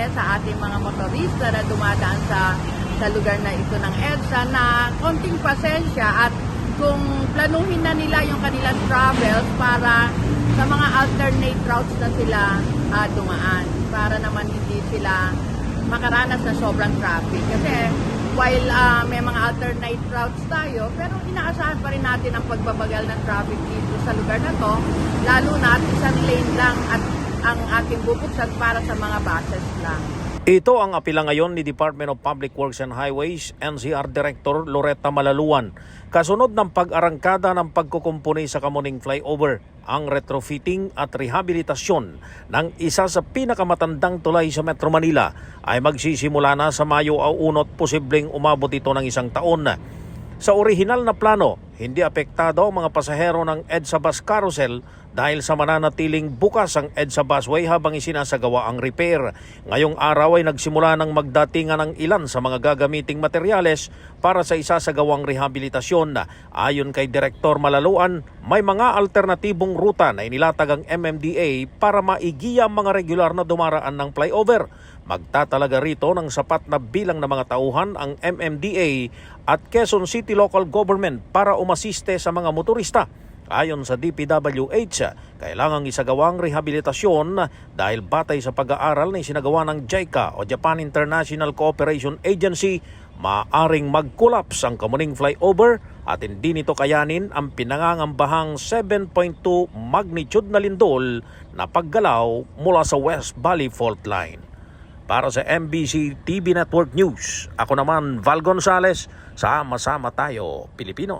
mensahe sa ating mga motorista na dumadaan sa sa lugar na ito ng EDSA na konting pasensya at kung planuhin na nila yung kanilang travels para sa mga alternate routes na sila ah, dumaan para naman hindi sila makaranas ng sobrang traffic. Kasi while ah, may mga alternate routes tayo, pero inaasahan pa rin natin ang pagbabagal ng traffic dito sa lugar na to, lalo na at isang lane lang at ang ating bubuksan para sa mga buses lang. Ito ang apila ngayon ni Department of Public Works and Highways NCR Director Loretta Malaluan. Kasunod ng pag-arangkada ng pagkukumpuni sa Kamuning Flyover, ang retrofitting at rehabilitasyon ng isa sa pinakamatandang tulay sa Metro Manila ay magsisimula na sa Mayo o unot posibleng umabot ito ng isang taon. Sa orihinal na plano, hindi apektado ang mga pasahero ng EDSA Bus Carousel dahil sa mananatiling bukas ang EDSA Busway habang isinasagawa ang repair. Ngayong araw ay nagsimula ng magdatingan ng ilan sa mga gagamiting materyales para sa isasagawang rehabilitasyon. Ayon kay Direktor Malaluan, may mga alternatibong ruta na inilatag ang MMDA para maigiya mga regular na dumaraan ng flyover. Magtatalaga rito ng sapat na bilang ng mga tauhan ang MMDA at Quezon City Local Government para umasiste sa mga motorista. Ayon sa DPWH, kailangang isagawang rehabilitasyon dahil batay sa pag-aaral na isinagawa ng JICA o Japan International Cooperation Agency, maaring mag-collapse ang Kamuning Flyover at hindi nito kayanin ang pinangangambahang 7.2 magnitude na lindol na paggalaw mula sa West Valley Fault Line. Para sa MBC TV Network News, ako naman Val Gonzales, sama-sama tayo, Pilipino.